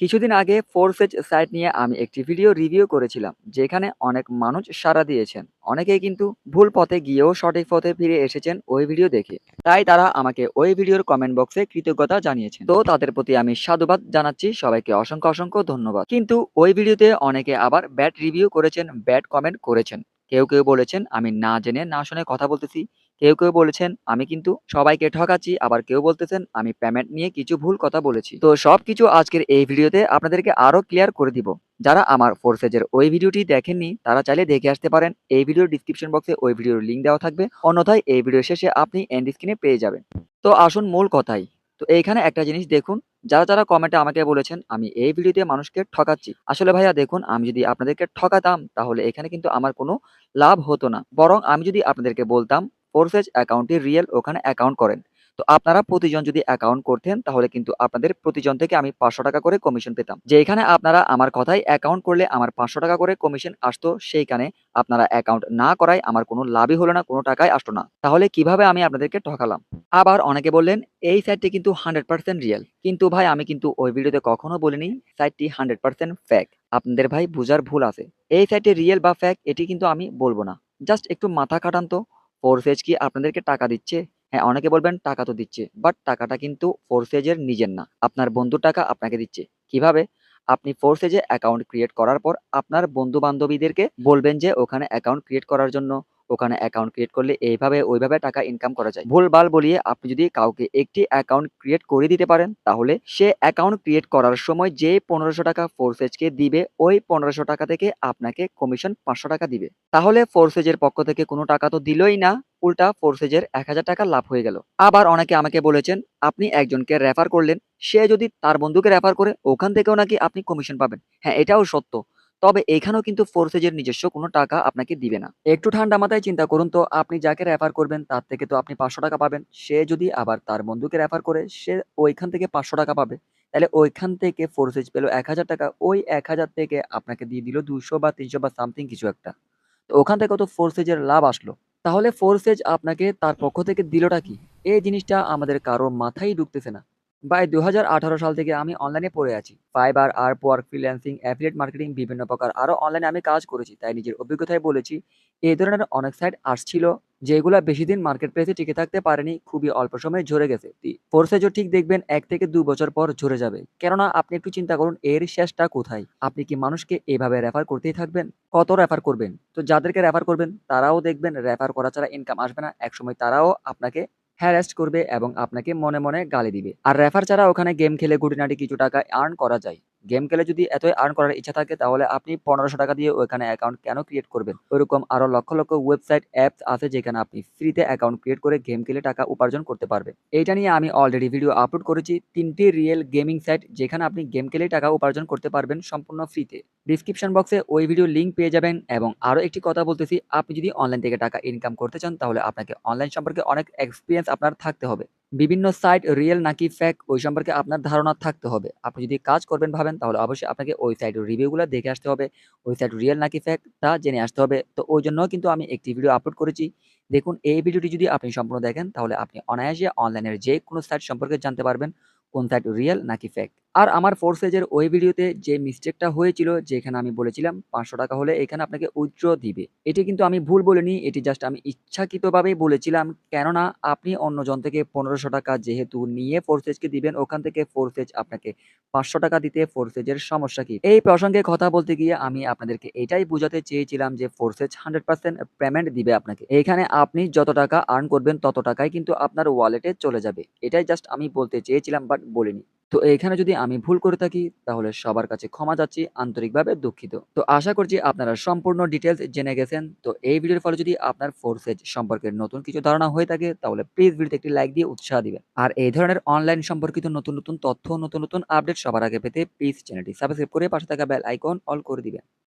কিছুদিন আগে ফোরসেজ সাইট নিয়ে আমি একটি ভিডিও রিভিউ করেছিলাম, যেখানে অনেক মানুষ সাড়া দিয়েছেন। অনেকেই কিন্তু ভুল পথে গিয়েও সঠিক পথে ফিরে এসেছেন ওই ভিডিও দেখে। তাই তারা আমাকে ওই ভিডিওর কমেন্ট বক্সে কৃতজ্ঞতা জানিয়েছেন। তো তাদের প্রতি আমি সাধুবাদ জানাচ্ছি, সবাইকে অসংখ্য অসংখ্য ধন্যবাদ। কিন্তু ওই ভিডিওতে অনেকে আবার ব্যাড রিভিউ করেছেন ব্যাড কমেন্ট করেছেন। কেউ কেউ বলেছেন, আমি না জেনে না শুনে কথা বলতেছি। কেউ কেউ বলেছেন, আমি কিন্তু সবাইকে ঠকাচ্ছি। আবার কেউ বলতেছেন, আমি পেমেন্ট নিয়ে কিছু ভুল কথা বলেছি। তো সবকিছু আজকের এই ভিডিওতে আপনাদেরকে আরও ক্লিয়ার করে দিব। যারা আমার ফোরসেজের ওই ভিডিওটি দেখেননি, তারা চাইলে দেখে আসতে পারেন। এই ভিডিওর ডিসক্রিপশন বক্সে ওই ভিডিওর লিঙ্ক দেওয়া থাকবে। অন্যথায় এই ভিডিও শেষে আপনি এন্ড স্ক্রিনে পেয়ে যাবেন। তো আসুন মূল কথাই। তো এইখানে একটা জিনিস দেখুন, যারা যারা কমেন্টে আমাকে বলেছেন, আমি এই ভিডিওতে মানুষকে ঠকাচ্ছি। আসলে ভাইয়া দেখুন, আমি যদি আপনাদেরকে ঠকাতাম, তাহলে এখানে কিন্তু আমার কোনো লাভ হতো না। বরং আমি যদি আপনাদেরকে বলতাম ফোরসেজ অ্যাকাউন্টটি রিয়েল ওখানে অ্যাকাউন্ট করেন। তো আপনারা প্রতিজন যদি অ্যাকাউন্ট করতেন, তাহলে কিন্তু আপনাদের প্রতিজন থেকে আমি পাঁচশো টাকা করে কমিশন পেতাম। যেখানে আপনারা আমার কথাই অ্যাকাউন্ট করলে আমার পাঁচশো টাকা করে কমিশন আসতো, সেইখানে আপনারা অ্যাকাউন্ট না করায় আমার কোনো লাভই হলো না, কোনো টাকাই আসতো না। তাহলে কীভাবে আমি আপনাদেরকে ঠকালাম? আবার অনেকে বললেন, এই সাইটটি কিন্তু হান্ড্রেড পার্সেন্ট রিয়েল কিন্তু ভাই, আমি কিন্তু ওই ভিডিওতে কখনো বলিনি সাইটটি হান্ড্রেড পার্সেন্ট ফ্যাক আপনাদের ভাই, বুঝার ভুল আছে। এই সাইটে রিয়েল বা ফ্যাক এটি কিন্তু আমি বলব না। জাস্ট একটু মাথা কাটান তো। ফোরসেজ কি আপনাদেরকে টাকা দিচ্ছে? হ্যাঁ অনেকে বলবেন টাকা তো দিচ্ছে বাট টাকাটা কিন্তু ফোরসেজের নিজের না। আপনার বন্ধুর টাকা আপনাকে দিচ্ছে। কীভাবে? আপনি ফোরসেজে অ্যাকাউন্ট ক্রিয়েট করার পর আপনার বন্ধু বান্ধবীদেরকে বলবেন যে ওখানে অ্যাকাউন্ট ক্রিয়েট করার জন্য। ওখানে অ্যাকাউন্ট ক্রিয়েট করলে এইভাবে ওইভাবে টাকা ইনকাম করা যায়। ভুলভাল বলিয়ে আপনি যদি কাউকে একটি অ্যাকাউন্ট ক্রিয়েট করে দিতে পারেন, তাহলে সে অ্যাকাউন্ট ক্রিয়েট করার সময় যে পনেরোশো টাকা ফোরসেজকে দিবে, ওই পনেরোশো টাকা থেকে আপনাকে কমিশন পাঁচশো টাকা দিবে। তাহলে ফোরসেজের পক্ষ থেকে কোনো টাকা তো দিলই না, উল্টা ফোরসেজের এক হাজার টাকা লাভ হয়ে গেল। আবার অনেকে আমাকে বলেছেন, আপনি একজনকে রেফার করলেন, সে যদি তার বন্ধুকে রেফার করে, ওখান থেকেও নাকি আপনি কমিশন পাবেন। হ্যাঁ এটাও সত্য। তবে এখানেও কিন্তু ফোরসেজের নিজস্ব, কোনো টাকা আপনাকে দিবে না। একটু ঠান্ডা মাথায় চিন্তা করুন তো, আপনি যাকে রেফার করবেন, তার থেকে তো আপনি পাঁচশো টাকা পাবেন। সে যদি আবার তার বন্ধুকে রেফার করে, সে ওইখান থেকে পাঁচশো টাকা পাবে। তাহলে ওইখান থেকে ফোরসেজ পেল এক হাজার টাকা, ওই এক হাজার থেকে আপনাকে দিয়ে দিল দুশো বা তিনশো বা সামথিং কিছু একটা। তো ওখান থেকে তো ফোরসেজের লাভ আসলো। তাহলে ফোরসেজ আপনাকে তার পক্ষ থেকে দিলটা কি? এই জিনিসটা আমাদের কারও মাথায় ঢুকতেছে না। বাই দু হাজার আঠারো সাল থেকে আমি অনলাইনে পড়ে আছি। ফাইবার আর ওয়ার্ক ফ্রিল্যান্সিং অ্যাফিলিয়েট মার্কেটিং বিভিন্ন প্রকার আরও অনলাইনে আমি কাজ করেছি। তাই নিজের অভিজ্ঞতায় বলেছি এই ধরনের অনেক সাইট আসছিল যেগুলা বেশি দিন মার্কেট প্লেসে টিকে থাকতে পারেনি, খুবই অল্প সময়ে ঝরে গেছে। ফোরসেজও ঠিক দেখবেন, এক থেকে দু বছর পর ঝরে যাবে। কেননা আপনি একটু চিন্তা করুন, এর শেষটা কোথায়? আপনি কি মানুষকে এভাবে রেফার করতেই থাকবেন? কত রেফার করবেন? তো যাদেরকে রেফার করবেন, তারাও দেখবেন রেফার করা ছাড়া ইনকাম আসবে না। একসময় তারাও আপনাকে হ্যারাস্ট করবে এবং আপনাকে মনে মনে গালি দিবে। আর রেফার ছাড়া ওখানে গেম খেলে গুটিনাটি কিছু টাকা আর্ন করা যায়। গেম খেলে যদি এতই আর্ন করার ইচ্ছা থাকে, তাহলে আপনি পনেরোশো টাকা দিয়ে ওইখানে অ্যাকাউন্ট কেন ক্রিয়েট করবেন? ওইরকম আরও লক্ষ লক্ষ ওয়েবসাইট অ্যাপস আছে যেখানে আপনি ফ্রিতে অ্যাকাউন্ট ক্রিয়েট করে গেম খেলে টাকা উপার্জন করতে পারবেন। এইটা নিয়ে আমি অলরেডি ভিডিও আপলোড করেছি, তিনটি রিয়েল গেমিং সাইট যেখানে আপনি গেম খেলে টাকা উপার্জন করতে পারবেন সম্পূর্ণ ফ্রিতে ডিসক্রিপশন বক্সে ওই ভিডিও লিঙ্ক পেয়ে যাবেন এবং আরও একটি কথা বলতেছি, আপনি যদি অনলাইন থেকে টাকা ইনকাম করতে চান, তাহলে আপনাকে অনলাইন সম্পর্কে অনেক এক্সপিরিয়েন্স আপনার থাকতে হবে। বিভিন্ন সাইট রিয়েল নাকি ফ্যাক ওই সম্পর্কে আপনার ধারণা থাকতে হবে। আপনি যদি কাজ করবেন ভাবেন, তাহলে অবশ্যই আপনাকে ওই সাইটের রিভিউগুলো দেখে আসতে হবে। ওই সাইট রিয়েল নাকি ফ্যাক তা জেনে আসতে হবে। তো ওই জন্য কিন্তু আমি একটি ভিডিও আপলোড করেছি। দেখুন, এই ভিডিওটি যদি আপনি সম্পূর্ণ দেখেন, তাহলে আপনি অনায়াসে অনলাইনের যে কোনো সাইট সম্পর্কে জানতে পারবেন, কোন সাইট রিয়েল নাকি ফেক আর আমার ফোরসেজের ওই ভিডিওতে যে মিস্টেকটা হয়েছিল, যেখানে আমি বলেছিলাম পাঁচশো টাকা হলে এখানে আপনাকে উইথড্র দিবে। এটি কিন্তু আমি ভুল বলিনি, এটি জাস্ট আমি ইচ্ছাকৃতভাবেই বলেছিলাম। কেননা আপনি অন্যজন থেকে পনেরোশো টাকা যেহেতু নিয়ে ফোরসেজকে দিবেন, ওখান থেকে ফোরসেজ আপনাকে পাঁচশো টাকা দিতে ফোরসেজের সমস্যা কি? এই প্রসঙ্গে কথা বলতে গিয়ে আমি আপনাদেরকে এটাই বোঝাতে চেয়েছিলাম যে ফোরসেজ হান্ড্রেড পার্সেন্ট পেমেন্ট দিবে আপনাকে। এখানে আপনি যত টাকা আর্ন করবেন, তত টাকাই কিন্তু আপনার ওয়ালেটে চলে যাবে। এটাই জাস্ট আমি বলতে চেয়েছিলাম বাট বলিনি। তো এখানে যদি আমি ভুল করে থাকি, তাহলে সবার কাছে ক্ষমা যাচ্ছি আন্তরিকভাবে দুঃখিত। তো আশা করছি আপনারা সম্পূর্ণ ডিটেলস জেনে গেছেন। তো এই ভিডিওর ফলে যদি আপনার ফোর্স এজ সম্পর্কে নতুন কিছু ধারণা হয়ে থাকে, তাহলে প্লিজ ভিডিওতে একটি লাইক দিয়ে উৎসাহ দিবেন। আর এই ধরনের অনলাইন সম্পর্কিত নতুন নতুন তথ্য, নতুন নতুন আপডেট সবার আগে পেতে প্লিজ চ্যানেলটি সাবস্ক্রাইব করে পাশে থাকা বেল আইকন অল করে দিবেন।